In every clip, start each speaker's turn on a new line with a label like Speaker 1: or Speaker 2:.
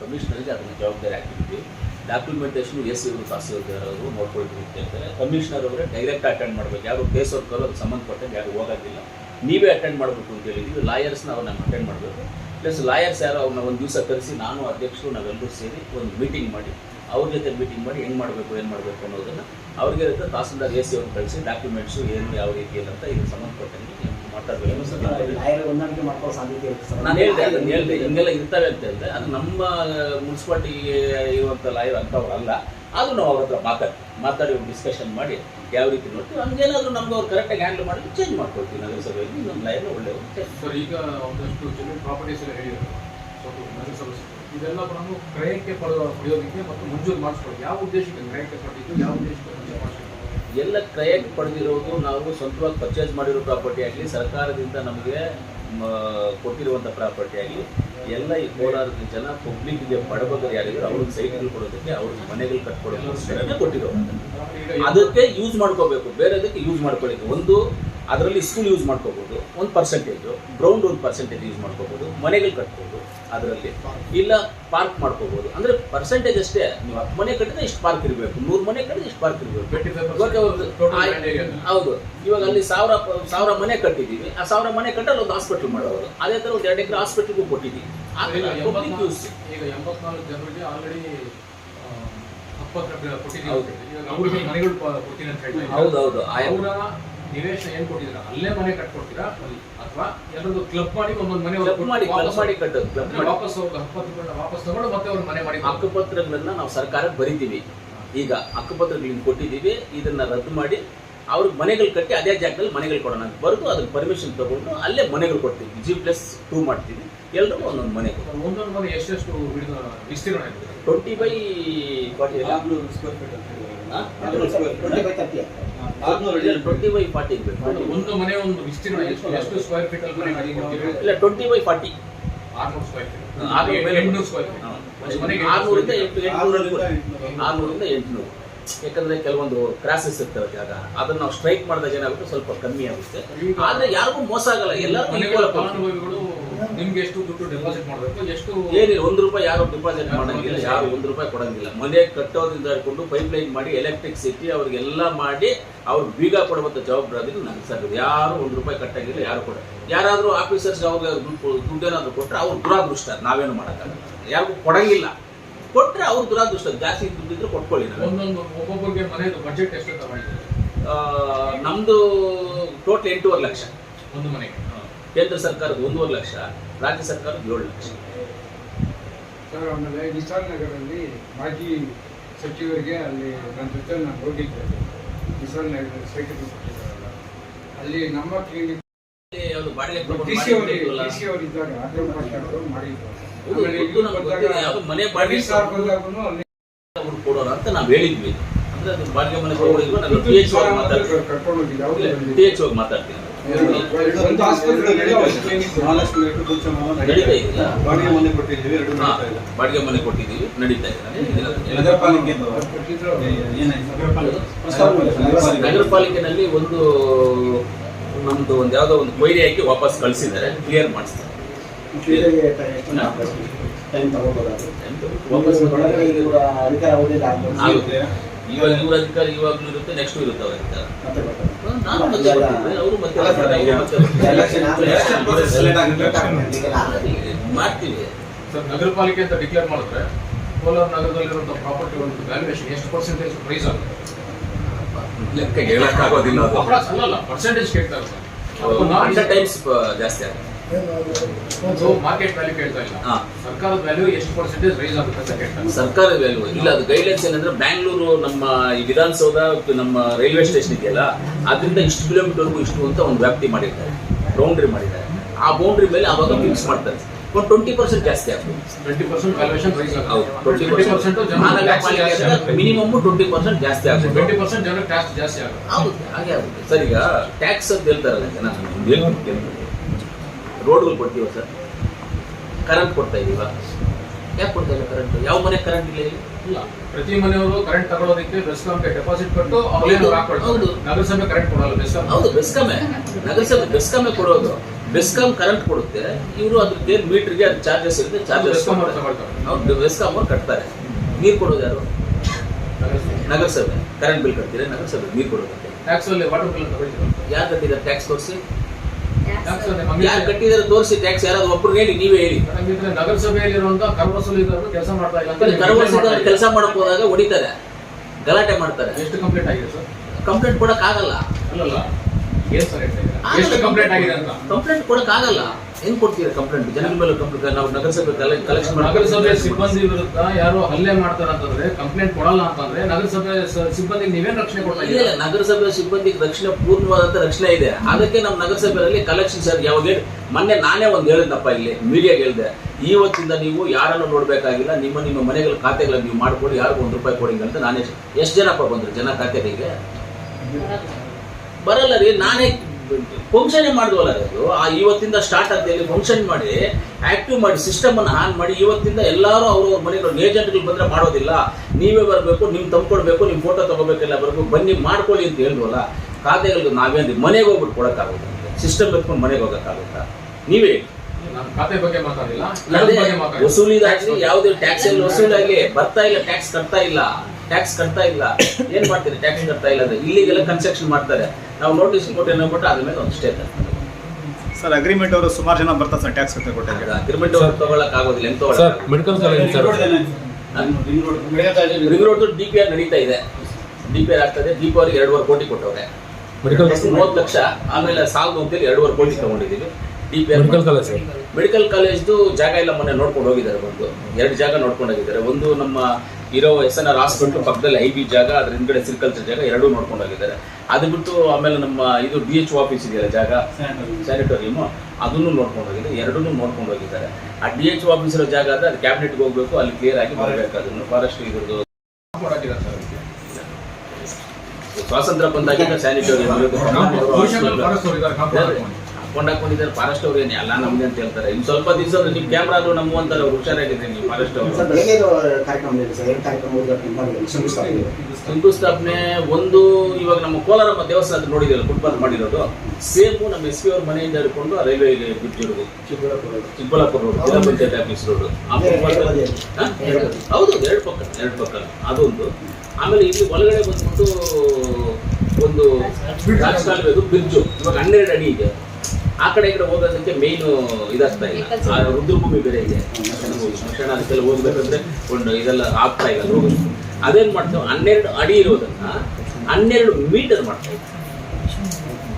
Speaker 1: ಕಮಿಷನರ್ಗೆ ಅದನ್ನು ಜವಾಬ್ದಾರಿ ಹಾಕಿದ್ವಿ. ಡಾಕ್ಯುಮೆಂಟೇಷನ್ ಎಸ್ ಇವರು ತಹಸೀಲ್ದಾರ್ ಅವರು ನೋಡ್ಕೊಳ್ತೀವಿ ಅಂತ ಹೇಳ್ತಾರೆ ಕಮಿಷನರ್ ಅವರೇ ಡೈರೆಕ್ಟ್ ಅಟೆಂಡ್ ಮಾಡಬೇಕು. ಯಾರು ಕೇಸ್ ವರ್ಕರು ಅದಕ್ಕೆ ಸಂಬಂಧಪಟ್ಟಂಗೆ ಯಾರು ಹೋಗೋದಿಲ್ಲ. ನೀವೇ ಅಟೆಂಡ್ ಮಾಡಬೇಕು ಅಂತ ಹೇಳಿದ್ದೀವಿ ಲಾಯರ್ಸ್ನ ಅವ್ರನ್ನ ಅಟೆಂಡ್ ಮಾಡಬೇಕು. ಪ್ಲಸ್ ಲಾಯರ್ಸ್ ಯಾರು ಅವ್ರನ್ನ ಒಂದು ದಿವಸ ಕರೆಸಿ ನಾನು ಅಧ್ಯಕ್ಷರು ನಾವೆಲ್ಲರೂ ಸೇರಿ ಒಂದು ಮೀಟಿಂಗ್ ಮಾಡಿ, ಅವ್ರ ಜೊತೆ ಮೀಟಿಂಗ್ ಮಾಡಿ ಹೆಂಗೆ ಮಾಡಬೇಕು, ಏನು ಮಾಡಬೇಕು ಅನ್ನೋದನ್ನು ಅವ್ರಿಗೆ ತಹಸೀಲ್ದಾರ್ ಎ ಸಿ ಅವ್ರನ್ನ ಕಳಿಸಿ ಡಾಕ್ಯುಮೆಂಟ್ಸು ಏನು ಯಾವ ರೀತಿ ಅಂತ ಇದಕ್ಕೆ ಸಂಬಂಧಪಟ್ಟಂಗೆ
Speaker 2: ಹೊಂದಾಣಿಕೆ ಮಾಡ್ಕೊಳ್ಳೋ ಸಾಧ್ಯತೆ ಇರುತ್ತೆ ಸರ್.
Speaker 1: ನಾನು ಹೇಳಿದೆ ಅದನ್ನ ಹೇಳಿದೆ ಹಿಂಗೆಲ್ಲ ಇರ್ತವೆ ಅಂತ ಹೇಳಿದೆ. ಅದು ನಮ್ಮ ಮುನ್ಸಿಪಾಲ್ಟಿಗೆ ಇರುವಂಥ ಲಾಯರ್ ಅಂಥವ್ರು ಅಲ್ಲ. ಆದರೂ ನಾವು ಅವ್ರ ಹತ್ರ ಮಾತಾಡಿ ಮಾತಾಡಿ ಡಿಸ್ಕಷನ್ ಮಾಡಿ ಯಾವ ರೀತಿ ನೋಡ್ತೀವಿ. ಹಂಗೇನಾದ್ರೂ ನಮ್ಗೆ ಅವ್ರು ಕರೆಕ್ಟಾಗಿ ಹ್ಯಾಂಡಲ್ ಮಾಡಿ ಚೇಂಜ್ ಮಾಡ್ಕೊಳ್ತೀವಿ ನಗರಸಭೆಯಲ್ಲಿ. ನಮ್ಮ ಲೈನ್ ಒಳ್ಳೆಯವರು
Speaker 3: ಸರ್ ಈಗ ಒಂದಷ್ಟು ಜನ ಪ್ರಾಪರ್ಟೀಸ್ ಎಲ್ಲ ಹೇಳಿದ್ರು ನಗರಸಭೆ ಇದೆಲ್ಲ ನಾವು ಕ್ರಯಕ್ಕೆ ಪಡೆದ ಪಡೆಯೋದಕ್ಕೆ ಮತ್ತು ಮಂಜೂರು ಮಾಡಿಸ್ಕೊಳ್ಳಿ ಯಾವ ಉದ್ದೇಶಕ್ಕೆ ಕ್ರಯಕ್ಕೆ ಪಡೆದಿದ್ದು ಯಾವ ಉದ್ದೇಶಕ್ಕೆ
Speaker 1: ಎಲ್ಲ ಕ್ರಯಕ್ಕೆ ಪಡೆದಿರೋದು ನಾವು ಸ್ವಂತವಾಗಿ ಪರ್ಚೇಸ್ ಮಾಡಿರೋ ಪ್ರಾಪರ್ಟಿ ಆಗಲಿ, ಸರ್ಕಾರದಿಂದ ನಮಗೆ ಕೊಟ್ಟಿರುವಂಥ ಪ್ರಾಪರ್ಟಿ ಆಗಲಿ, ಎಲ್ಲ ಈ ಕೋಲಾರದ ಜನ ಪಬ್ಲಿಕ್ಗೆ ಬಡಬಗರು ಯಾರಿದ್ರು ಅವ್ರಿಗೆ ಸೈಟ್ಗಳು ಕೊಡೋದಕ್ಕೆ ಅವ್ರಿಗೆ ಮನೆಗಳು ಕಟ್ಕೊಡೋದಕ್ಕೆ
Speaker 3: ಕೊಟ್ಟಿರೋ
Speaker 1: ಅದಕ್ಕೆ ಯೂಸ್ ಮಾಡ್ಕೋಬೇಕು. ಬೇರೆದಕ್ಕೆ ಯೂಸ್ ಮಾಡ್ಕೊಳ್ಳಿಕ್ಕೆ. ಒಂದು ಅದರಲ್ಲಿ ಸ್ಕೂಲ್ ಯೂಸ್ ಮಾಡ್ಕೋಬೋದು ಒಂದು ಪರ್ಸೆಂಟೇಜು ಗ್ರೌಂಡ್ ಒಂದು ಪರ್ಸೆಂಟೇಜ್ ಯೂಸ್ ಮಾಡ್ಕೋಬೋದು ಮನೆಗಳು ಕಟ್ಬೋದು ಅದರಲ್ಲಿ. ಇಲ್ಲ ಪಾರ್ಕ್ ಮಾಡ್ಕೋಬೋದು. ಅಂದರೆ ಪರ್ಸೆಂಟೇಜ್ ಅಷ್ಟೇ ನೀವು ಹತ್ತು ಮನೆ ಕಟ್ಟಿದ್ರೆ ಇಷ್ಟು ಪಾರ್ಕ್ ಇರಬೇಕು. ನೂರು ಮನೆ ಕಟ್ಟಿದ್ರೆ ಇಷ್ಟು ಪಾರ್ಕ್ ಇರಬೇಕು. ಹೌದು. ಇವಾಗ ಅಲ್ಲಿ ಸಾವಿರ ಸಾವಿರ ಮನೆ ಕಟ್ಟಿದ್ದೀವಿ ಆ ಸಾವಿರ ಮನೆ ಕಟ್ಟಲ್ಲಿ ಒಂದು ಹಾಸ್ಪಿಟ್ಲ್ ಮಾಡೋದು ಅದೇ ಥರ ಒಂದು ಎರಡು ಎಕರೆ ಹಾಸ್ಪಿಟ್ಲ್ಗೂ ಕೊಟ್ಟಿದ್ದೀವಿ
Speaker 3: ಈಗ
Speaker 1: ಪಬ್ಲಿಕ್
Speaker 3: ಎಂಬತ್ನಾಲ್ಕು
Speaker 1: ಯೂಸ್
Speaker 3: ಈಗ ಎಂಬತ್ನಾಲ್ಕು ಜನರಿಗೆ ಆಲ್ರೆಡಿ
Speaker 1: ಹೌದು. ಹೌದು
Speaker 3: ನಿವೇಶನ ಏನ್ ಕೊಟ್ಟಿದ್ದೀರಾ? ಅಲ್ಲೇ ಮನೆ ಕಟ್ಕೊಡ್ತೀರಾ? ಅಥವಾ ಎಲ್ಲರೂ ಕ್ಲಬ್ ಮಾಡಿ ಒಂದೊಂದು ಮನೆ
Speaker 1: ಕ್ಲಬ್ ಮಾಡಿ ಕ್ಲಬ್ ಮಾಡಿ ಕಟ್ಟೋದು ಕ್ಲಬ್ ಮಾಡಿ.
Speaker 3: ವಾಪಸ್ ಹಕ್ಕುಪತ್ರಗಳನ್ನ ವಾಪಸ್ ತಗೊಂಡು ಮತ್ತೆ ಅವ್ರ ಮನೆ ಮಾಡಿ
Speaker 1: ಹಕ್ಕುಪತ್ರಗಳನ್ನ ನಾವು ಸರ್ಕಾರಕ್ಕೆ ಬರಿತೀವಿ. ಈಗ ಹಕ್ಕುಪತ್ರಗಳನ್ನ ಕೊಟ್ಟಿದ್ದೀವಿ ಇದನ್ನ ರದ್ದು ಮಾಡಿ ಅವ್ರಿಗೆ ಮನೆಗಳು ಕಟ್ಟಿ ಅದೇ ಜಾಗದಲ್ಲಿ ಮನೆಗಳು ಕೊಡೋಣ ಅಂತ ಬರೆದು ಅದಕ್ಕೆ ಪರ್ಮಿಷನ್ ತಗೊಂಡು ಅಲ್ಲೇ ಮನೆಗಳು ಕೊಡ್ತೀವಿ. ಜಿ ಪ್ಲಸ್ ಟೂ ಮಾಡ್ತೀವಿ. ಎಲ್ಲರೂ ಒಂದೊಂದು ಮನೆ
Speaker 3: ಒಂದೊಂದು ಮನೆ ಎಷ್ಟೆಷ್ಟು ವಿಸ್ತೀರ್ಣ
Speaker 1: twenty by
Speaker 4: square feet
Speaker 2: twenty by
Speaker 1: forty
Speaker 3: ಒಂದು ಮನೆ ಒಂದು ವಿಸ್ತೀರ್ಣ ಎಷ್ಟು ಎಷ್ಟು ಸ್ಕ್ವೇರ್ ಫೀಟ್ ಅಲ್ಲಿ
Speaker 1: ಇಲ್ಲ ಟ್ವೆಂಟಿ ಬೈ ಫಾರ್ಟಿ.
Speaker 3: ಆರ್ನೂರು ಸ್ಕ್ವೇರ್ ಫೀಟ್ ಎಂಟ್ನೂರು ಸ್ಕ್ವೇರ್ ಫೀಟ್ ಒಂದು ಮನೆಗೆ
Speaker 1: ಆರ್ನೂರಿಂದ ಎಂಟು ಎಂಟುನೂರು.
Speaker 4: ಆರ್ನೂರಿಂದ ಎಂಟುನೂರು.
Speaker 1: ಯಾಕಂದ್ರೆ ಕೆಲವೊಂದು ಕ್ರಾಸಸ್ ಇರ್ತವೆ ಜಾಗ. ಅದನ್ನ ನಾವು ಸ್ಟ್ರೈಕ್ ಮಾಡಿದಾಗ ಏನಾಗುತ್ತೆ? ಸ್ವಲ್ಪ ಕಮ್ಮಿ ಆಗುತ್ತೆ. ಆದ್ರೆ ಯಾರಿಗೂ ಮೋಸ ಆಗಲ್ಲ. ಎಲ್ಲರಿಗೂ
Speaker 3: ನಿಮ್ಗೆ ಎಷ್ಟು ದುಡ್ಡು ಡೆಪಾಸಿಟ್ ಮಾಡಬೇಕು? ಎಷ್ಟು
Speaker 1: ಏನಿಲ್ಲ ಒಂದು ರೂಪಾಯಿ ಯಾರು ಡಿಪಾಸಿಟ್ ಮಾಡಂಗಿಲ್ಲ ಯಾರು ಒಂದು ರೂಪಾಯಿ ಕೊಡಂಗಿಲ್ಲ. ಮನೆ ಕಟ್ಟೋದ್ರಿಂದ ಹಿಡ್ಕೊಂಡು ಪೈಪ್ ಲೈನ್ ಮಾಡಿ ಎಲೆಕ್ಟ್ರಿಕ್ ಸಿಟಿ ಅವ್ರಿಗೆಲ್ಲ ಮಾಡಿ ಅವ್ರು ಬೀಗ ಕೊಡುವಂತ ಜವಾಬ್ದಾರಿ ನನಗೆ ಸರ್ ಯಾರು ಒಂದು ರೂಪಾಯಿ ಕಟ್ಟಂಗಿಲ್ಲ ಯಾರು ಕೊಡ ಯಾರಾದ್ರೂ ಆಫೀಸರ್ಸ್ ಅವ್ರಿಗೆ ದುಡ್ಡು ದುಡ್ಡೇನಾದ್ರು ಕೊಟ್ಟರೆ ಅವ್ರು ದುರಾದೃಷ್ಟ ನಾವೇನು ಮಾಡೋಕ್ಕಾಗಲ್ಲ. ಯಾರಿಗೂ ಕೊಡಂಗಿಲ್ಲ. ಕೊಟ್ಟರೆ ಅವ್ರು ದುರಾದೃಷ್ಟ ಜಾಸ್ತಿ ದುಡ್ಡಿದ್ರೆ ಕೊಟ್ಕೊಳ್ಳಿ ನಾವು.
Speaker 3: ಒಂದೊಂದು ಒಬ್ಬೊಬ್ಬರಿಗೆ ಮನೆಯದು ಬಜೆಟ್ ಎಷ್ಟು
Speaker 1: ತಗೊಂಡಿದ್ದಾರೆ ನಮ್ಮದು ಟೋಟಲ್ ಎಂಟೂವರೆ ಲಕ್ಷ.
Speaker 3: ಒಂದು ಮನೆಗೆ?
Speaker 1: ಕೇಂದ್ರ ಸರ್ಕಾರದ ಒಂದೂವರೆ ಲಕ್ಷ ರಾಜ್ಯ ಸರ್ಕಾರದ ಏಳು ಲಕ್ಷ.
Speaker 5: ಸರ್ ಆಮೇಲೆ ನಿಸಾರ್ ನಗರಲ್ಲಿ ಮಾಜಿ ಸಚಿವರಿಗೆ ಅಲ್ಲಿ ನನ್ನ ಜೊತೆ ನಾನು ಹೋಗಿದ್ದೆ. ನಿಸಾರ್ ಕೊಟ್ಟಿದ್ದಾರಲ್ಲ ಅಲ್ಲಿ ನಮ್ಮ ಕ್ಲಿನಿಕ್ ಡಿ ಸಿ ಅವರು ಡಿ ಅವರು ಇದ್ದಾಗ ಮಾಡಿದ್ರು
Speaker 1: ಮನೆ ಬಾಡಿಗೆ
Speaker 5: ಸರ್ ಬಂದಾಗೂ ಅಲ್ಲಿ
Speaker 1: ಅವ್ರು ಕೊಡೋಣ ಅಂತ ನಾವು ಹೇಳಿದ್ವಿ. ಅಂದ್ರೆ ಅದು ಬಾಡಿಗೆ ಮನೆ ಕೊಡೋದು ನಾನು ಟಿ ಎಚ್ ಹೋಗಿ ಮಾತಾಡ್ತೀನಿ.
Speaker 5: ಕರ್ಕೊಂಡು
Speaker 1: ಟಿ ಎಚ್ ಹೋಗಿ ಮಾತಾಡ್ತೀನಿ.
Speaker 4: ಬಾಡಿಗೆ ಮನೆ ಕೊಟ್ಟಿದ್ದೀವಿ ಎರಡು
Speaker 1: ಬಾಡಿಗೆ ಮನೆ ಕೊಟ್ಟಿದ್ದೀವಿ ನಡೀತಾ ಇದೆ. ಹೇಳಿದ್ದೀನಿ.
Speaker 4: ನಗರ
Speaker 1: ಪಾಲಿಕೆನಲ್ಲಿ ಒಂದು ನಮ್ದು ಒಂದು ಯಾವ್ದೋ ಒಂದು ಕೊಯ್ಲಿ ಹಾಕಿ ವಾಪಸ್ ಕಳಿಸಿದ್ದಾರೆ ಕ್ಲಿಯರ್ ಮಾಡಿಸ್ತಾರೆ ಇವಾಗ ಇವ್ರ ಅಧಿಕಾರ ಇವಾಗ್ಲೂ ಇರುತ್ತೆ ನೆಕ್ಸ್ಟ್ ಇರುತ್ತೆ ಅವ್ರ ಅಧಿಕಾರ ಮಾಡ್ತೀವಿ.
Speaker 3: ಸರ್ ನಗರ ಪಾಲಿಕೆ ಅಂತ ಡಿಕ್ಲೇರ್ ಮಾಡಿದ್ರೆ ಕೋಲಾರ ನಗರದಲ್ಲಿರುವಂತಹ ಪ್ರಾಪರ್ಟಿ ಒಂದು ವ್ಯಾಲ್ಯೂಯೇಷನ್ ಎಷ್ಟು ಪರ್ಸೆಂಟೇಜ್ ಪ್ರೈಸ್ ಆಗುತ್ತೆ?
Speaker 1: ಲೆಕ್ಕ ಹೇಳಕ್ಕಾಗೋದಿಲ್ಲ ಅದು.
Speaker 3: ಅಲ್ಲಲ್ಲ ಪರ್ಸೆಂಟೇಜ್ ಕೇಳ್ತಾರೆ
Speaker 1: ಜಾಸ್ತಿ ಆಗುತ್ತೆ.
Speaker 3: ಸರ್ಕಾರದ ವ್ಯಾಲ್ಯೂ
Speaker 1: ಇಲ್ಲ. ಅದು ಗೈಡ್ಲೈನ್ಸ್ ಏನಂದ್ರೆ ಬ್ಯಾಂಗ್ಳೂರು ನಮ್ಮ ಈ ವಿಧಾನಸೌಧ ನಮ್ಮ ರೈಲ್ವೆ ಸ್ಟೇಷನ್ ಇದೆಯಲ್ಲ ಅದರಿಂದ ಇಷ್ಟು ಕಿಲೋಮೀಟರ್ಗೂ ಇಷ್ಟು ಅಂತ ಒಂದು ವ್ಯಾಪ್ತಿ ಮಾಡಿದ್ದಾರೆ. ಬೌಂಡ್ರಿ ಮಾಡಿದ್ದಾರೆ. ಆ ಬೌಂಡ್ರಿ ಮೇಲೆ ಅವಾಗ ಫಿಕ್ಸ್ ಮಾಡ್ತಾರೆ. ಒಂದು ಟ್ವೆಂಟಿ ಪರ್ಸೆಂಟ್ ಜಾಸ್ತಿ ಆಗ್ತದೆ
Speaker 3: ಟ್ವೆಂಟಿ ಪರ್ಸೆಂಟ್ ರೈಸ್ ಆಗುತ್ತೆ. Twenty percent
Speaker 1: minimum twenty percent ಜಾಸ್ತಿ ಆಗುತ್ತೆ.
Speaker 3: ಟ್ವೆಂಟಿ ಪರ್ಸೆಂಟ್ ಜನ ಟ್ಯಾಕ್ಸ್ ಜಾಸ್ತಿ ಆಗುತ್ತೆ.
Speaker 1: ಆಗುತ್ತೆ. ಹಾಗೆ ಆಗುತ್ತೆ. ಸರ್ ಈಗ ಟ್ಯಾಕ್ಸ್ ಅಂತ ಹೇಳ್ತಾರಲ್ಲ ಜನ ರೋಡ್ಗಳು ಕೊಡ್ತೀವ ಸರ್? ಕರೆಂಟ್ ಕೊಡ್ತಾ ಇದೀವ? ಯಾಕೆ ಕೊಡ್ತಾ ಇಲ್ಲ ಕರೆಂಟ್ ಯಾವ ಮನೆ ಕರೆಂಟ್ ಇಲ್ಲ ಇಲ್ಲಿ?
Speaker 3: ಇಲ್ಲ. ಪ್ರತಿ ಮನೆಯವರು ಕರೆಂಟ್ ತಗೊಳ್ಳೋದಕ್ಕೆ ಬೆಸ್ಕಾಂಗೆ ಡೆಪಾಸಿಟ್ ಕೊಟ್ಟು
Speaker 1: ಹೌದು.
Speaker 3: ನಗರಸಭೆ ಕರೆಂಟ್ ಕೊಡಲ್ಲ ಬೆಸ್ಕಾಂ.
Speaker 1: ಹೌದು ಬೆಸ್ಕಾಮೆ. ನಗರಸಭೆ ಬೆಸ್ಕಾಮೆ ಕೊಡೋದು. ಬೆಸ್ಕಾಮ್ ಕರೆಂಟ್ ಕೊಡುತ್ತೆ. ಇವರು ಅದ್ರದ್ದು ಏನು ಮೀಟರ್ಗೆ ಅದು ಚಾರ್ಜಸ್ ಇರುತ್ತೆ ಚಾರ್ಜಸ್
Speaker 3: ಅವ್ರು ಬೆಸ್ಕಾಮ್
Speaker 1: ಅವ್ರು ಬೆಸ್ಕಾಂ ಅವ್ರು ಕಟ್ತಾರೆ. ನೀರು ಕೊಡೋದು ಯಾರು? ನಗರಸಭೆ. ಕರೆಂಟ್ ಬಿಲ್ ಕಟ್ತೀರಾ? ನಗರಸಭೆ ನೀರು ಕೊಡೋದಕ್ಕೆ.
Speaker 3: ಟ್ಯಾಕ್ಸ್ ಅಲ್ಲಿ ವಾಟರ್ ಬಿಲ್
Speaker 1: ಯಾರು ಕಟ್ಟಿದ್ದಾರೆ? ಟ್ಯಾಕ್ಸ್ ತೋರಿಸಿ ಯಾರು ಕಟ್ಟಿದ್ರೆ ತೋರಿಸಿ ಟ್ಯಾಕ್ಸ್ ಯಾರಾದ್ರು ಒಬ್ರು ಹೇಳಿ ನೀವೇ ಹೇಳಿ.
Speaker 3: ಹಾಗಿದ್ರೆ ನಗರಸಭೆಯಲ್ಲಿರುವಂತ ಕರ ವಸೂಲಿಗಾರರು ಕೆಲಸ ಮಾಡ್ತಾ ಇಲ್ಲ ಅಂತ
Speaker 1: ಕರವರ್ಸಿದವ್ರು ಕೆಲಸ ಮಾಡಕ್ ಹೋದಾಗ ಹೊಡಿತಾರೆ ಗಲಾಟೆ ಮಾಡ್ತಾರೆ.
Speaker 3: ಎಷ್ಟು ಕಂಪ್ಲೇಂಟ್ ಆಗಿದೆ ಸರ್?
Speaker 1: ಕಂಪ್ಲೇಂಟ್ ಕೊಡಕ್ ಆಗಲ್ಲ.
Speaker 3: ಅಲ್ಲಲ್ಲ ಏನ್ ಸರ್? ಎಷ್ಟು ಕಂಪ್ಲೀಟ್ ಆಗಿದೆ ಅಂತ?
Speaker 1: ಕಂಪ್ಲೇಂಟ್ ಕೊಡಕ್ ಆಗಲ್ಲ. ಹೆಂಗ್ ಕೊಡ್ತೀರಾ ಕಂಪ್ಲೇಂಟ್ ಜನಗಳ ಮೇಲೆ ಕಂಪ್ಲೇಂಟ್ ನಾವು ನಗರಸಭೆ ಕಲೆಕ್ಷನ್
Speaker 3: ನಗರಸಭೆ ಸಿಬ್ಬಂದಿ ವಿರುದ್ಧ ಯಾರು ಹಲ್ಲೆ ಮಾಡ್ತಾರೆ ಅಂತಂದ್ರೆ ಕಂಪ್ಲೇಂಟ್ ಕೊಡಲ್ಲ ಅಂತಂದ್ರೆ ನಗರಸಭೆ ಸಿಬ್ಬಂದಿಗೆ ನೀವೇನ್ ರಕ್ಷಣೆ ಕೊಡ್ತಾ
Speaker 1: ಇಲ್ಲ ನಗರಸಭೆ ಸಿಬ್ಬಂದಿಗೆ ರಕ್ಷಣೆ ಪೂರ್ಣವಾದಂತ ರಕ್ಷಣೆ ಇದೆ. ಅದಕ್ಕೆ ನಮ್ಮ ನಗರಸಭೆಯಲ್ಲಿ ಕಲೆಕ್ಷನ್ ಸರ್ ಯಾವಾಗ ಹೇಳಿ ಮೊನ್ನೆ ನಾನೇ ಒಂದು ಹೇಳಿದ್ನಪ್ಪ ಇಲ್ಲಿ ಮೀಡಿಯಾಗೆ ಹೇಳಿದೆ. ಇವತ್ತಿಂದ ನೀವು ಯಾರನ್ನು ನೋಡಬೇಕಾಗಿಲ್ಲ ನಿಮ್ಮ ನಿಮ್ಮ ಮನೆಗಳ ಖಾತೆಗಳನ್ನ ನೀವು ಮಾಡ್ಕೊಡಿ ಯಾರಿಗೂ ಒಂದು ರೂಪಾಯಿ ಕೊಡಿ ಅಂತ ನಾನೇ ಎಷ್ಟು ಜನಪ್ಪ ಬಂದ್ರು ಜನ ಖಾತೆಗಳಿಗೆ ಬರಲ್ಲ ರೀ ನಾನೇ ಫಂಕ್ಷನ್ ಮಾಡಿದ್ವಲ್ಲ ಅದು? ಆ ಇವತ್ತಿಂದ ಸ್ಟಾರ್ಟ್ ಅಂತ ಹೇಳಿ ಫಂಕ್ಷನ್ ಮಾಡಿ ಆಕ್ಟಿವ್ ಮಾಡಿ ಸಿಸ್ಟಮ್ ಅನ್ನು ಆನ್ ಮಾಡಿ ಇವತ್ತಿಂದ ಎಲ್ಲರೂ ಅವ್ರವ್ರ ಮನೆಗಳು ಏಜೆಂಟ್ಗಳು ಬಂದ್ರೆ ಮಾಡೋದಿಲ್ಲ. ನೀವೇ ಬರಬೇಕು ನೀವು ತಂದ್ಕೊಡ್ಬೇಕು ನಿಮ್ಮ ಫೋಟೋ ತಗೋಬೇಕೆಲ್ಲ ಬರಬೇಕು. ಬನ್ನಿ ಮಾಡ್ಕೊಳ್ಳಿ ಅಂತ ಹೇಳಿದ್ವಲ್ಲ ಖಾತೆಗಳಿಗೆ ನಾವೇನು ಮನೆಗೆ ಹೋಗ್ಬಿಟ್ಟು ಕೊಡೋಕ್ಕಾಗುತ್ತೆ ಸಿಸ್ಟಮ್ ಎತ್ಕೊಂಡು ಮನೆಗೆ ಹೋಗೋಕ್ಕಾಗುತ್ತಾ ನೀವೇ?
Speaker 3: ಖಾತೆ ಬಗ್ಗೆ ಮಾತಾಡಿಲ್ಲ.
Speaker 1: ವಸೂಲಿದಾಗಲಿ ಯಾವುದೇ ಟ್ಯಾಕ್ಸ್ ಅಲ್ಲಿ ವಸೂಲಾಗಲಿ ಬರ್ತಾ ಇಲ್ಲ ಟ್ಯಾಕ್ಸ್ ಕಟ್ತಾ ಇಲ್ಲ. ಟ್ಯಾಕ್ಸ್ ಕಟ್ತಾ ಇಲ್ಲ. ಏನ್ ಮಾಡ್ತೀರಿ? ಟ್ಯಾಕ್ಸ್ ಕಟ್ತಾ ಇಲ್ಲ ಅಂದ್ರೆ ಇಲ್ಲಿಗೆಲ್ಲ ಕನ್ಸ್ಟ್ರಕ್ಷನ್ ಮಾಡ್ತಾರೆ. ನಾವು ನೋಟಿಸ್ ಕೊಟ್ಟು ನೋಡ್ಬಿಟ್ಟು ಅದ್ರ ಮೇಲೆ ಒಂದು ಸ್ಟೇಟ್
Speaker 6: ಸರ್ ಅಗ್ರಿಮೆಂಟ್ ಅವರು ಸುಮಾರು ಜನ ಬರ್ತಾರೆ ಸರ್ ಟ್ಯಾಕ್ಸ್ ಕಟ್ಟೆ ಕೊಟ್ಟೆ
Speaker 1: ಅಗ್ರಿಮೆಂಟ್ ತಗೊಳಕ್ ಆಗೋದಿಲ್ಲ ಎಂತ
Speaker 7: sir medical college sir.
Speaker 1: Ring road D P R ನಡೀತಾ ಇದೆ. ಡಿ ಪಿ ಆರ್ ಆಗ್ತದೆ ಡಿ ಪಿ ಆರ್ ಎರಡೂವರೆ ಕೋಟಿ ಕೊಟ್ಟವ್ರೆ.
Speaker 7: ಮೆಡಿಕಲ್
Speaker 1: ಮೂವತ್ತು ಲಕ್ಷ ಆಮೇಲೆ ಸಾಲದು ಅಂತೇಳಿ ಎರಡೂವರೆ ಕೋಟಿ ತಗೊಂಡಿದ್ದೀವಿ. D P
Speaker 7: medical college sir
Speaker 1: medical ಕಾಲೇಜ್ದು ಜಾಗ ಎಲ್ಲ ಮೊನ್ನೆ ನೋಡ್ಕೊಂಡು ಹೋಗಿದ್ದಾರೆ ಒಂದು ಎರಡು ಜಾಗ ನೋಡ್ಕೊಂಡು ಹೋಗಿದ್ದಾರೆ. ಒಂದು ನಮ್ಮ ಇರೋ ಎಸ್ ಎನ್ ಆರ್ ಹಾಸ್ಪಿಟ್ಲ್ ಪಕ್ಕದಲ್ಲಿ ಐ ಬಿ ಜಾಗ ಅದ್ರ ಹಿಂದ್ಗಡೆ ಸಿರಿಕಲ್ಚರ್ ಜಾಗ ಎರಡೂ ನೋಡ್ಕೊಂಡು ಹೋಗಿದ್ದಾರೆ. ಅದು ಬಿಟ್ಟು ಆಮೇಲೆ ನಮ್ಮ ಇದು ಡಿ ಎಚ್ ಆಫೀಸ್ ಇದೆಯಲ್ಲ ಜಾಗ? ಸ್ಯಾನಿಟೋರಿಯಮ್ ಅದನ್ನು ನೋಡ್ಕೊಂಡು ಹೋಗಿದೆ ಎರಡನ್ನೂ ನೋಡ್ಕೊಂಡು ಹೋಗಿದ್ದಾರೆ. ಆ ಡಿ ಎಚ್ ಆಫೀಸ್ ಇರೋ ಜಾಗ ಆದರೆ ಅದು ಕ್ಯಾಬಿನೆಟ್ಗೆ ಹೋಗ್ಬೇಕು ಅಲ್ಲಿ ಕ್ಲಿಯರ್ ಆಗಿ ಬರಬೇಕು ಅದನ್ನು. ಫಾರೆಸ್ಟ್ ಇದ್ರದ್ದು. ಸ್ವಾತಂತ್ರ್ಯ ಬಂದಾಗ ಸ್ಯಾನಿಟೋರಿಯಂ
Speaker 3: ಹಾಕೊಂಡು
Speaker 1: ಹಾಕೊಂಡಿದ್ದಾರೆ ಫಾರೆಸ್ಟ್ ಅವ್ರು ಏನು ಎಲ್ಲ ನಮ್ದೆ ಅಂತ ಹೇಳ್ತಾರೆ. ಇನ್ನು ಸ್ವಲ್ಪ ದಿವಸ ನಿಮ್ ಕ್ಯಾಮ್ರಾಗಳು ನಮ್ಮ ಅಂತಾರೆ ಅವ್ರು ಹುಷಾರಾಗಿದ್ದೀರಿ ನೀವು ಫಾರೆಸ್ಟ್ ಅವರು.
Speaker 2: ಶಂಕುಸ್ಥಾಪನೆ.
Speaker 1: ಒಂದು ಇವಾಗ ನಮ್ಮ ಕೋಲಾರಮ್ಮ ದೇವಸ್ಥಾನ ನೋಡಿದಿಲ್ಲ ಫುಟ್ಪಾತ್ ಮಾಡಿರೋದು. ಸೇಮು ನಮ್ಮ ಎಸ್ ಪಿ ಅವ್ರ ಮನೆಯಿಂದ ಹಿಡ್ಕೊಂಡು ಆ ರೈಲ್ವೆ ಬಿಟ್ಟಿರೋದು
Speaker 2: ಚಿಕ್ಕಬಳ್ಳಾಪುರ
Speaker 1: ಚಿಕ್ಕಬಳ್ಳಾಪುರ ರೋಡ್ ಜಿಲ್ಲಾ ಪಂಚಾಯತ್ ಆಫೀಸ್ ರೋಡ್. ಹೌದು ಎರಡು ಪಕ್ಕ ಎರಡು ಪಕ್ಕ ಅದೊಂದು. ಆಮೇಲೆ ಇಲ್ಲಿ ಒಳಗಡೆ ಬಂದ್ಬಿಟ್ಟು ಒಂದು ರಾಜಕಾಲುವೆದು ಬ್ರಿಡ್ಜು ಇವಾಗ ಹನ್ನೆರಡು ಅಡಿ ಇದೆ. ಆ ಕಡೆ ಈ ಕಡೆ ಹೋಗೋದಕ್ಕೆ ಮೇನ್ ಇದಾಗ್ತಾ ಇಲ್ಲ. ಆ ರುದ್ರಭೂಮಿ ಬೇರೆ ಇದೆ. ಶಿಕ್ಷಣ ಅದಕ್ಕೆಲ್ಲ ಹೋಗ್ಬೇಕಂದ್ರೆ ಒಂದು ಇದೆಲ್ಲ ಆಗ್ತಾ ಇಲ್ಲ ಹೋಗೋದು ಅದೇನ್ ಮಾಡ್ತೇವೆ? ಹನ್ನೆರಡು ಅಡಿ ಇರೋದನ್ನ ಹನ್ನೆರಡು ಮೀಟರ್ ಮಾಡ್ತಾ ಇದ್ದೀವಿ.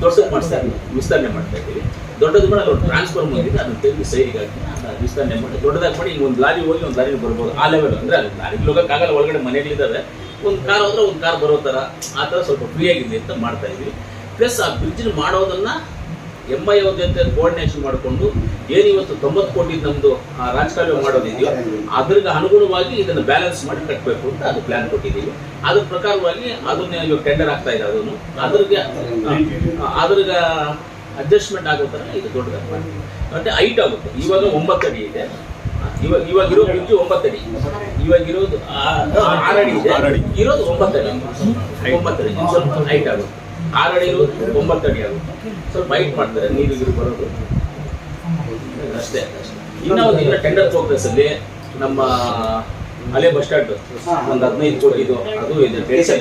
Speaker 1: ದೊಡ್ಡದು ಮಾಡ್ತಾ ವಿಸ್ತರಣೆ ಮಾಡ್ತಾ ಇದ್ದೀವಿ. ದೊಡ್ಡದು ಕೂಡ ಒಂದು ಟ್ರಾನ್ಸ್ಫಾರ್ಮ್ ಇದೆ ಅದನ್ನು ತೆಗೆದು ಸೈಡಿಗೆ ಹಾಕಿ ವಿಸ್ತರಣೆ ಮಾಡಿ ದೊಡ್ಡದಾಗಿ ಮಾಡಿ ಈಗ ಒಂದು ಲಾರಿ ಹೋಗಿ ಒಂದು ಲಾರಿ ಬರ್ಬೋದು. ಆ ಲೆವೆಲ್ ಅಂದ್ರೆ ಅಲ್ಲಿ ಲಾರಿಗೆ ಹೋಗೋಕ್ಕಾಗಲ್ಲ ಒಳಗಡೆ ಮನೆಗಳಿದ್ದಾವೆ ಒಂದು ಕಾರ್ ಹೋದ್ರೆ ಒಂದು ಕಾರ್ ಬರೋ ಥರ ಆ ಥರ ಸ್ವಲ್ಪ ಫ್ರೀ ಆಗಿದೆ ಅಂತ ಮಾಡ್ತಾ ಇದ್ವಿ ಪ್ಲಸ್ ಆ ಬ್ರಿಡ್ಜ್ ಮಾಡೋದನ್ನ ಎಂ ಐ ಅವ್ರ ಜೊತೆ ಕೋಆರ್ಡಿನೇಷನ್ ಮಾಡಿಕೊಂಡು ಏನು ಇವತ್ತು ತೊಂಬತ್ತು ಕೋಟಿ ನಮ್ಮದು ರಾಜಕಾರ್ಯ ಮಾಡೋದಿದೆಯೋ ಅದ್ರಿಗೆ ಅನುಗುಣವಾಗಿ ಇದನ್ನು ಬ್ಯಾಲೆನ್ಸ್ ಮಾಡಿ ಕಟ್ಟಬೇಕು ಅಂತ ಅದು ಪ್ಲಾನ್ ಕೊಟ್ಟಿದ್ದೀವಿ ಅದ್ರ ಪ್ರಕಾರವಾಗಿ ಅದನ್ನ ಇವಾಗ ಟೆಂಡರ್ ಆಗ್ತಾ ಇದೆ ಅದನ್ನು. ಅದ್ರಿಗೆ ಅದ್ರಿಗೆ ಅಡ್ಜಸ್ಟ್ಮೆಂಟ್ ಆಗೋ ಥರ ಇದು ದೊಡ್ಡದಾಗಿ ಮಾಡ್ತೀವಿ. ಮತ್ತೆ ಹೈಟ್ ಆಗುತ್ತೆ. ಇವಾಗ ಒಂಬತ್ತು ಅಡಿ ಇದೆ. ಇವಾಗ ಇವಾಗ ಇರೋ ಬ್ರಿಡ್ಜ್ ಒಂಬತ್ತು ಅಡಿ. ಇವಾಗ ಇರೋದು ಆ- ಆರು ಅಡಿ ಇದೆ. ಇರೋದು ಒಂಬತ್ತು ಅಡಿ. ಒಂಬತ್ತು ಅಡಿ. ಇನ್ನು ಸ್ವಲ್ಪ ಹೈಟ್ ಆಗುತ್ತೆ. ಆರು ಒಂಬತ್ತು ಅಡಿ ಆಗುತ್ತೆ ಸ್ವಲ್ಪ ಹೈಟ್ ಮಾಡ್ತಾರೆ ನೀರು ಗೀರು ಬರೋದು. ಅಷ್ಟೇ. ಇನ್ನೊಂದು ಇನ್ನು ಒಂದು ಇನ್ನು ಟೆಂಡರ್ ಪ್ರೋಗ್ರೆಸ್ ಅಲ್ಲಿ ನಮ್ಮ ಹಳೆ ಬಸ್ ಸ್ಟ್ಯಾಂಡ್ ಒಂದು ಹದಿನೈದು ಕೋಟಿದು ಅದು ಇದೆ. K S R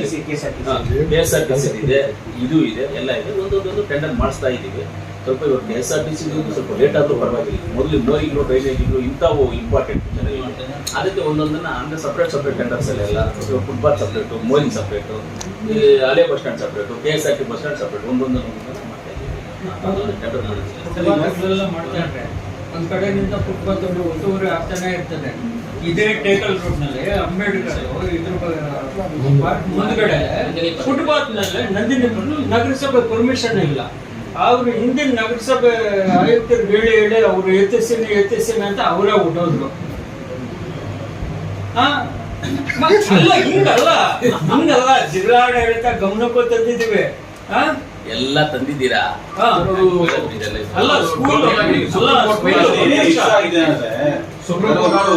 Speaker 1: T C ಇದೆ. ಇದು ಇದೆ ಎಲ್ಲ ಇದೆ. ಒಂದೊಂದೊಂದು ಟೆಂಡರ್ ಮಾಡಿಸ್ತಾ ಇದ್ದೀವಿ. ಸ್ವಲ್ಪ ಇವಾಗ K S R T C ಸ್ವಲ್ಪ ಲೇಟ್ ಆದರೂ ಪರವಾಗಿಲ್ಲ. ಮೊದಲು ಮೋರಿಗಳು ಡ್ರೈನೇಜ್ಗಳು ಇಂಥವು ಇಂಪಾರ್ಟೆಂಟ್ ಅದಕ್ಕೆ ಒಂದೊಂದನ್ನ ಅಂದ್ರೆ ಸಪ್ರೇಟ್ ಸಪ್ರೇಟ್ ಟೆಂಡರ್ಸ್ ಎಲ್ಲ ಫುಟ್ಬಾಲ್ ಸಪ್ರೇಟು ಮೋಲಿಂಗ್ ಸಪ್ರೇಟು ಈ ಹಳೆ bus stand separate K S R T bus stand separate ಒಂದೊಂದು
Speaker 5: ಒಂದ್ ಕಡೆಯಿಂದ ಫುಟ್ಬಾಲ್ ಒಂದು ಒತ್ತುವರಿ ಆಗ್ತಾನೆ ಇರ್ತದೆ. ಇದೇ ಟೇಕಲ್ ರೋಡ್ನಲ್ಲಿ, ಅಂಬೇಡ್ಕರ್ ಇದ್ರ ಮುಂದ್ಗಡೆ ಫುಟ್ಪಾತ್ನಲ್ಲಿ ನಂದಿನಿ ನಗರಸಭೆ ಪರ್ಮಿಷನ್ ಇಲ್ಲ. ಅವ್ರು ಹಿಂದಿನ ನಗರಸಭೆ ಆಯುಕ್ತರು ಹೇಳಿ ಹೇಳಿ ಅವ್ರು ಎತ್ತಿಸಿನಿ ಎತ್ತಿಸಿನಿ ಅಂತ ಅವರೇ ಹುಟ್ಟೋದ್ರು. ಅಲ್ಲ ಹಿಂಗಲ್ಲ. ಹಿಂಗಲ್ಲ ಜಿಲ್ಲಾಡಳಿತ ಗಮನಕ್ಕೂ ತಂದಿದ್ದೀವಿ. ಹಾ?
Speaker 1: ಎಲ್ಲ ತಂದಿದ್ದೀರಾ.
Speaker 5: ಅಲ್ಲ ಸ್ಕೂಲ್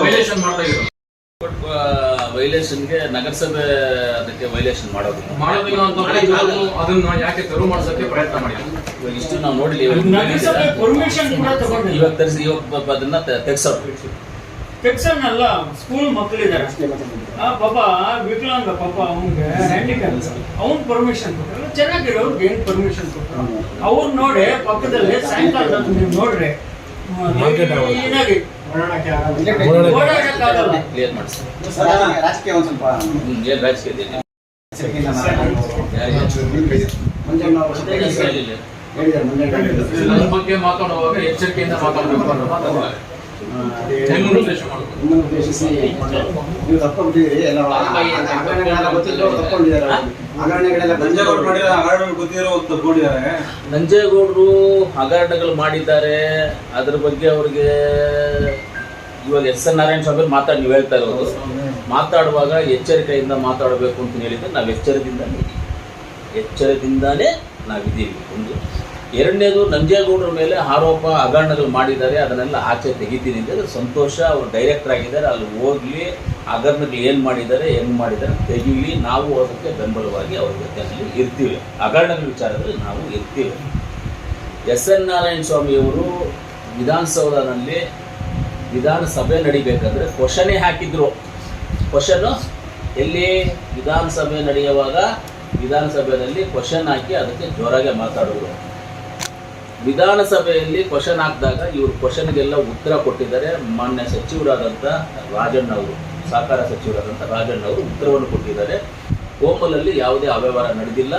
Speaker 3: ವೈಲೇಷನ್ ಮಾಡ್ತಾ ಇದ್ರು
Speaker 1: ವೈಲೇಷನ್ಗೆ ನಗರಸಭೆ ಅದಕ್ಕೆ ವೈಲೇಷನ್ ಮಾಡೋದು
Speaker 3: ಮಾಡೋದಿಲ್ಲ ಅಂತಂದ್ರೆ ಅದನ್ನ ಯಾಕೆ ತೆರವು ಮಾಡಿಸೋಕೆ ಪ್ರಯತ್ನ
Speaker 1: ಮಾಡಿದ್ವಿ ಇಷ್ಟು ನಾವು ನೋಡಲಿ
Speaker 5: ನಗರಸಭೆ ಪರ್ಮಿಷನ್ ಕೂಡ ತಗೊಂಡಿಲ್ಲ.
Speaker 1: ಇವಾಗ ತರಿಸಿ ಇವಾಗ ಅದನ್ನ ತೆಗ್ಸೋದು.
Speaker 5: ಸೆಕ್ಷನ್ ಅಲ್ಲ ಸ್ಕೂಲ್ ಮಕ್ಕಳಿದ್ದಾರೆ ಆ ಪಾಪ ವಿಕಲಾಂಗ ಪಾಪ ಅವನಿಗೆ ಹ್ಯಾಂಡಿಕ್ಯಾಪ್ ಅವ್ನ್ ಪರ್ಮಿಷನ್ ಕೊಟ್ಟರು ಚೆನ್ನಾಗಿರೋರ್ಗೆ ಏನ್ ಪರ್ಮಿಷನ್ ಕೊಟ್ಟರು ಅವ್ರು ನೋಡಿ ಪಕ್ಕದಲ್ಲಿ ಸಾಯಂಕಾಲ ನೀವು ನೋಡ್ರಿ. ಏನಾಗಿ ಓಡಾಡಕ್ಕಾಗಲ್ಲ.
Speaker 2: ರಾಜಕೀಯ ಒಂದು ಸ್ವಲ್ಪ
Speaker 1: ರಾಜಕೀಯ
Speaker 2: ಹೇಳಿದ್ದಾರೆ.
Speaker 3: ಬಗ್ಗೆ ಮಾತಾಡುವಾಗ ಎಚ್ಚರಿಕೆಯಿಂದ ಮಾತಾಡಬೇಕು ಅನ್ನೋ ಮಾತಲ್ಲ ನಿಮ್ಮನ್ನು ಉದ್ದೇಶ ಮಾಡಬೇಕು
Speaker 2: ನಿಮ್ಮನ್ನು ಉದ್ದೇಶಿಸಿ ನೀವು ತಪ್ಪಿದ್ದೀರಿ ಎಲ್ಲ ಹಗರಣಗಳೆಲ್ಲ ಗೊತ್ತಿದ್ದು ತಪ್ಪಿಕೊಂಡಿದ್ದಾರೆ ಹಗರಣಗಳೆಲ್ಲ
Speaker 4: ನಂಜೇಗೌಡ ಮಾಡಿರೋ ಹಗರಣಗಳು ಗೊತ್ತಿರೋ ಒಂದು ತಗೊಂಡಿದ್ದಾರೆ
Speaker 1: ನಂಜೇಗೌಡರು ಹಗರಣಗಳು ಮಾಡಿದ್ದಾರೆ. ಅದ್ರ ಬಗ್ಗೆ ಅವ್ರಿಗೆ ಇವಾಗ ಎಸ್ ಎನ್ ನಾರಾಯಣ ಸ್ವಾಮಿ ಮಾತಾಡಿ ನೀವು ಹೇಳ್ತಾ ಇರೋದು. ಮಾತಾಡುವಾಗ ಎಚ್ಚರಿಕೆಯಿಂದ ಮಾತಾಡಬೇಕು ಅಂತ ಹೇಳಿದ್ರೆ ನಾವು ಎಚ್ಚರದಿಂದ ಎಚ್ಚರದಿಂದಾನೇ ನಾವಿದ್ದೀವಿ ಒಂದು ಎರಡನೇದು ನಂಜೇಗೌಡರ ಮೇಲೆ ಆರೋಪ ಹಗರಣಗಳು ಮಾಡಿದ್ದಾರೆ, ಅದನ್ನೆಲ್ಲ ಆಚೆ ತೆಗಿತೀನಿ ಅಂದರೆ ಸಂತೋಷ, ಅವರು ಡೈರೆಕ್ಟರ್ ಆಗಿದ್ದಾರೆ, ಅಲ್ಲಿ ಹೋಗ್ಲಿ ಹಗರಣಗಳು ಏನು ಮಾಡಿದ್ದಾರೆ, ಹೆಂಗೆ ಮಾಡಿದ್ದಾರೆ ತೆಗೀಲಿ, ನಾವು ಅದಕ್ಕೆ ಬೆಂಬಲವಾಗಿ ಅವ್ರ ಜೊತೆಯಲ್ಲಿ ಇರ್ತೀವಿ. ಹಗರಣಗಳ ವಿಚಾರದಲ್ಲಿ ನಾವು ಇರ್ತೀವಿ. ಎಸ್ ಎನ್ ನಾರಾಯಣ ಸ್ವಾಮಿಯವರು ವಿಧಾನಸೌಧದಲ್ಲಿ ವಿಧಾನಸಭೆ ನಡಿಬೇಕಂದ್ರೆ ಕ್ವಶನೇ ಹಾಕಿದ್ರು. ಕ್ವಶನ್ನು ಎಲ್ಲಿ ವಿಧಾನಸಭೆ ನಡೆಯುವಾಗ ವಿಧಾನಸಭೆಯಲ್ಲಿ ಕ್ವಶನ್ ಹಾಕಿ ಅದಕ್ಕೆ ಜೋರಾಗೆ ಮಾತಾಡೋರು. ವಿಧಾನಸಭೆಯಲ್ಲಿ ಕ್ವಶನ್ ಹಾಕಿದಾಗ ಇವರು ಕ್ವಶನ್ಗೆಲ್ಲ ಉತ್ತರ ಕೊಟ್ಟಿದ್ದಾರೆ. ಮಾನ್ಯ ಸಚಿವರಾದಂಥ ರಾಜಣ್ಣ ಅವರು ಸಹಕಾರ ಸಚಿವರಾದಂಥ ರಾಜಣ್ಣ ಅವರು ಉತ್ತರವನ್ನು ಕೊಟ್ಟಿದ್ದಾರೆ. ಕೋಮಲಲ್ಲಿ ಯಾವುದೇ ಅವ್ಯವಹಾರ ನಡೆದಿಲ್ಲ.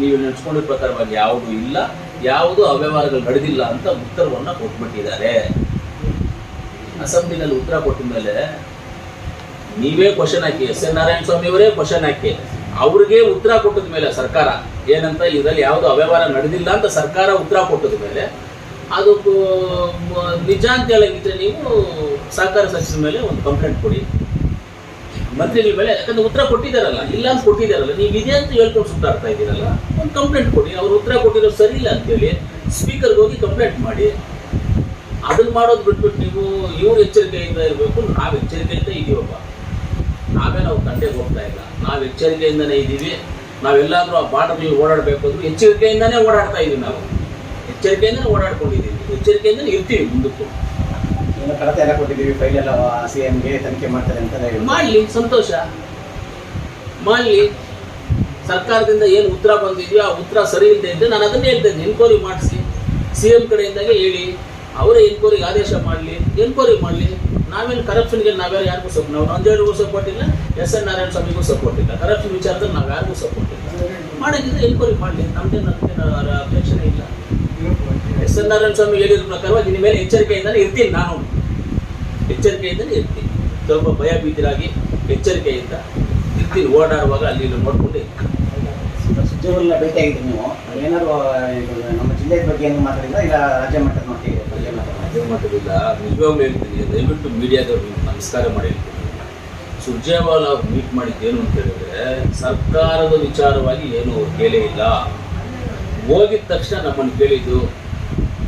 Speaker 1: ನೀವು ನೆನೆಸ್ಕೊಂಡಿರೋ ಪ್ರಕಾರವಾಗಿ ಯಾವುದೂ ಇಲ್ಲ. ಯಾವುದು ಅವ್ಯವಹಾರಗಳು ನಡೆದಿಲ್ಲ ಅಂತ ಉತ್ತರವನ್ನು ಕೊಟ್ಬಿಟ್ಟಿದ್ದಾರೆ. ಅಸೆಂಬ್ಲಿನಲ್ಲಿ ಉತ್ತರ ಕೊಟ್ಟ ಮೇಲೆ ನೀವೇ ಕ್ವಶನ್ ಹಾಕಿ ಎಸ್ ಎನ್ ನಾರಾಯಣ ಸ್ವಾಮಿ ಅವರೇ ಕ್ವಶನ್ ಹಾಕಿ. ಅವ್ರಿಗೆ ಉತ್ತರ ಕೊಟ್ಟದ ಮೇಲೆ ಸರ್ಕಾರ, ಏನಂತ ಇದರಲ್ಲಿ ಯಾವುದು ಅವ್ಯವಹಾರ ನಡೆದಿಲ್ಲ ಅಂತ ಸರ್ಕಾರ ಉತ್ತರ ಕೊಟ್ಟದ ಮೇಲೆ ಅದು ನಿಜ ಅಂತ ಹೇಳಿದ್ರೆ ನೀವು ಸಹಕಾರ ಸಚಿವ ಮೇಲೆ ಒಂದು ಕಂಪ್ಲೇಂಟ್ ಕೊಡಿ. ಮಂತ್ರಿಗಳ ಮೇಲೆ, ಯಾಕಂದ್ರೆ ಉತ್ತರ ಕೊಟ್ಟಿದ್ದಾರಲ್ಲ, ಇಲ್ಲ ಅಂತ ಕೊಟ್ಟಿದ್ದಾರಲ್ಲ, ನೀವು ಇದೆ ಅಂತ ಹೇಳ್ಕೊಂಡು ಸುತ್ತಾಡ್ತಾ ಇದ್ದೀರಲ್ಲ, ಒಂದು ಕಂಪ್ಲೇಂಟ್ ಕೊಡಿ. ಅವ್ರು ಉತ್ತರ ಕೊಟ್ಟಿರೋ ಸರಿ ಇಲ್ಲ ಅಂತೇಳಿ ಸ್ಪೀಕರ್ಗೆ ಹೋಗಿ ಕಂಪ್ಲೇಂಟ್ ಮಾಡಿ. ಅದನ್ನ ಮಾಡೋದು ಬಿಟ್ಬಿಟ್ಟು ನೀವು ಇವ್ರ ಎಚ್ಚರಿಕೆಯಿಂದ ಇರಬೇಕು, ನಾವು ಎಚ್ಚರಿಕೆಯಿಂದ ಇದೀವಪ್ಪ. ನಾವೇ ನಾವು ತಂಡೆಗೆ ಹೋಗ್ತಾ ಇಲ್ಲ. ನಾವು ಎಚ್ಚರಿಕೆಯಿಂದನೇ ಇದ್ದೀವಿ. ನಾವೆಲ್ಲಾದರೂ ಆ ಬಾರ್ಡರ್ಲಿ ಓಡಾಡಬೇಕು ಅಂದ್ರೆ ಎಚ್ಚರಿಕೆಯಿಂದನೇ ಓಡಾಡ್ತಾ ಇದ್ದೀವಿ ನಾವು. ಎಚ್ಚರಿಕೆಯಿಂದನೇ ಓಡಾಡ್ಕೊಂಡಿದ್ದೀವಿ. ಎಚ್ಚರಿಕೆಯಿಂದನೇ ಇರ್ತೀವಿ ಮುಂದಕ್ಕೂ.
Speaker 2: ಎಲ್ಲ ಕೊಟ್ಟಿದ್ದೀವಿ. ಫೈಲ್ ಎಲ್ಲ ಸಿ ಎಮ್ಗೆ ತನಿಖೆ ಮಾಡ್ತಾರೆ ಅಂತ
Speaker 1: ಮಾಡಲಿ ಸಂತೋಷ. ಮಾಡಲಿ. ಸರ್ಕಾರದಿಂದ ಏನು ಉತ್ತರ ಬಂದಿದೆಯೋ ಆ ಉತ್ತರ ಸರಿ ಇಲ್ಲದೆ ಇದ್ದರೆ ನಾನು ಅದನ್ನೇ ಹೇಳ್ತೇನೆ ಎನ್ಕ್ವೈರಿ ಮಾಡಿಸಿ. ಸಿ ಎಂ ಕಡೆಯಿಂದಾಗೆ ಹೇಳಿ. ಅವರೇ ಎನ್ಕ್ವೈರಿಗೆ ಆದೇಶ ಮಾಡಲಿ. ಎನ್ಕ್ವೈರಿ ಮಾಡಲಿ. ನಾವೇನು ಕರಪ್ಷನ್ಗೆ ನಾವ್ಯಾರು ಯಾರಿಗೂ ಸಪೋರ್ಟ್ ನಾವು ನಂಜೇಳಿಗೂ ಸಪೋರ್ಟ್ ಇಲ್ಲ, ಎಸ್ ಎನ್ ನಾರಾಯಣ ಸ್ವಾಮಿಗೂ ಸಪೋರ್ಟ್ ಇಲ್ಲ. ಕರಪ್ಷನ್ ವಿಚಾರದಲ್ಲಿ ನಾವು ಯಾರಿಗೂ ಸಪೋರ್ಟ್ ಇಲ್ಲ. ಮಾಡಿದ್ರೆ ಎನ್ಕ್ವೈರಿ ಮಾಡಲಿ ನಮ್ದೇನು ಅದಕ್ಕೆ ಅಪೇಕ್ಷೆ ಇಲ್ಲ. ಎಸ್ ಎನ್ ನಾರಾಯಣ ಸ್ವಾಮಿ ಹೇಳಿದ ಪ್ರಕಾರವಾಗಿ ನಿಮ್ಮ ಮೇಲೆ ಎಚ್ಚರಿಕೆಯಿಂದಲೇ ಇರ್ತೀನಿ ನಾನು. ಎಚ್ಚರಿಕೆಯಿಂದಲೇ ಇರ್ತೀನಿ. ಸ್ವಲ್ಪ ಭಯ ಬೀದಿರಾಗಿ ಎಚ್ಚರಿಕೆಯಿಂದ ಇರ್ತೀನಿ. ಓಡಾಡುವಾಗ ಅಲ್ಲಿ ನೋಡ್ಕೊಂಡು
Speaker 2: ಭೇಟಿಯಾಗಿದ್ದೀವಿ ನೀವು. ಏನಾದ್ರು ಬಗ್ಗೆ ರಾಜ್ಯ ಮಟ್ಟಿಗೆ
Speaker 1: ರಾಜ್ಯ ದಯವಿಟ್ಟು ಮೀಡಿಯಾದವ್ರು ನಮಸ್ಕಾರ ಮಾಡಿ ಸುರ್ಜೇವಾಲ ಅವ್ರು ಮೀಟ್ ಏನು ಅಂತ ಹೇಳಿದ್ರೆ ಸರ್ಕಾರದ ವಿಚಾರವಾಗಿ ಏನು ಕೇಳೇ ಇಲ್ಲ. ಹೋಗಿದ ತಕ್ಷಣ ನಮ್ಮನ್ನು ಕೇಳಿದ್ದು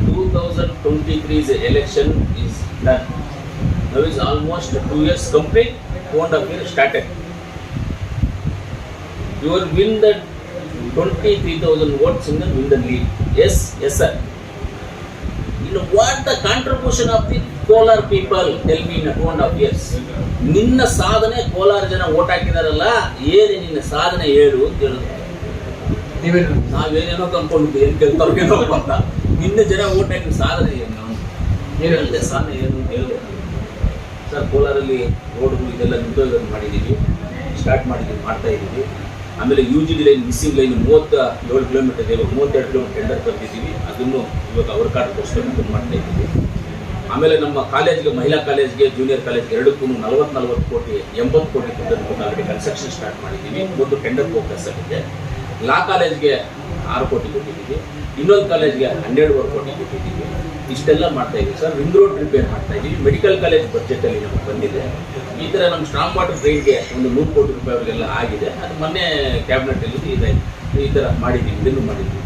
Speaker 1: two thousand twenty three's election is done. Now is almost two years complete and half year started you will win the 23,000 three thousand votes in the win the yes, sir. Yes sir what what the contribution of the Kolar people in two and a half years. ನಿನ್ನ ಸಾಧನೆ ಕೋಲಾರ ಜನ vote ಹಾಕಿದಾರಲ್ಲ ಏನು ನಿನ್ನ ಸಾಧನೆ ಹೇಳು ಅಂತ ಹೇಳಿದ್ರು
Speaker 3: ನೀವೇನು?
Speaker 1: ನಾವೇನೇನೋ ಕಂದ್ಕೊಂಡಿದ್ವಿ ಏನು ಕೇಳ್ತಾರೋ ಅಂತ ನಿನ್ನ ಜನ ಓಟ್ ಹಾಕಿದ ಸಾಧನೆ ಏನು
Speaker 3: ಏನು
Speaker 1: ಹೇಳಿದೆ ಸಾಧನೆ ಏನು ಅಂತ ಹೇಳಿದೆ ಸರ್ ಕೋಲಾರಲ್ಲಿ ರೋಡ್ಗಳು ಇದೆಲ್ಲ ನಿಂತೋಗೋದು ಮಾಡಿದ್ದೀವಿ. ಸ್ಟಾರ್ಟ್ ಮಾಡಿದ್ದೀವಿ ಮಾಡ್ತಾ ಇದ್ದೀವಿ. ಆಮೇಲೆ U G D line missing line ಮೂವತ್ತ ಏಳು ಕಿಲೋಮೀಟರ್ ಇದೆ ಮೂವತ್ತೆರಡು ಕಿಲೋಮೀಟರ್ ಟೆಂಡರ್ ತಂದಿದ್ದೀವಿ ಅದನ್ನು ಇವಾಗ ಅವ್ರ ಕಾರ್ಡ್ ಇದನ್ನು ಮಾಡ್ತಾ ಇದ್ದೀವಿ. ಆಮೇಲೆ ನಮ್ಮ ಕಾಲೇಜ್ಗೆ ಮಹಿಳಾ ಕಾಲೇಜ್ಗೆ ಜೂನಿಯರ್ ಕಾಲೇಜ್ ಎರಡಕ್ಕೂ ನಲವತ್ತು ನಲವತ್ತು ಕೋಟಿ, ಎಂಬತ್ತು ಕೋಟಿ ಟೆಂಡರ್ ಆಲ್ರೆಡಿ ಕನ್ಸ್ಟ್ರಕ್ಷನ್ ಸ್ಟಾರ್ಟ್ ಮಾಡಿದ್ದೀವಿ. ಒಂದು ಟೆಂಡರ್ ಫೋಕಸ್ ಆಗಿದೆ ಲಾ ಕಾಲೇಜ್ಗೆ ಆರು ಕೋಟಿ ಕೊಟ್ಟಿದ್ದೀವಿ. ಇನ್ನೊಂದು ಕಾಲೇಜ್ಗೆ ಹನ್ನೆರಡುವರೆ ಕೋಟಿ ಕೊಟ್ಟಿದ್ದೀವಿ. ಇಷ್ಟೆಲ್ಲ ಮಾಡ್ತಾ ಇದ್ದೀವಿ. ಸರ್ ರಿಂಗ್ ರೋಡ್ ರಿಪೇರ್ ಮಾಡ್ತಾ ಇದ್ದೀವಿ. ಮೆಡಿಕಲ್ ಕಾಲೇಜ್ ಬಜೆಟಲ್ಲಿ ನಮಗೆ ಬಂದಿದೆ. ಈ ಥರ ನಮ್ಮ ಸ್ಟ್ರಾಂಗ್ ವಾಟರ್ ಟ್ರೈನ್ಗೆ ಒಂದು ನೂರು ಕೋಟಿ ರೂಪಾಯಿಗೆಲ್ಲ ಆಗಿದೆ. ಅದು ಮೊನ್ನೆ ಕ್ಯಾಬಿನೆಟಲ್ಲಿ ಇದೆ. ಈ ಥರ ಮಾಡಿದ್ದೀವಿ, ಇದನ್ನು ಮಾಡಿದ್ದೀವಿ.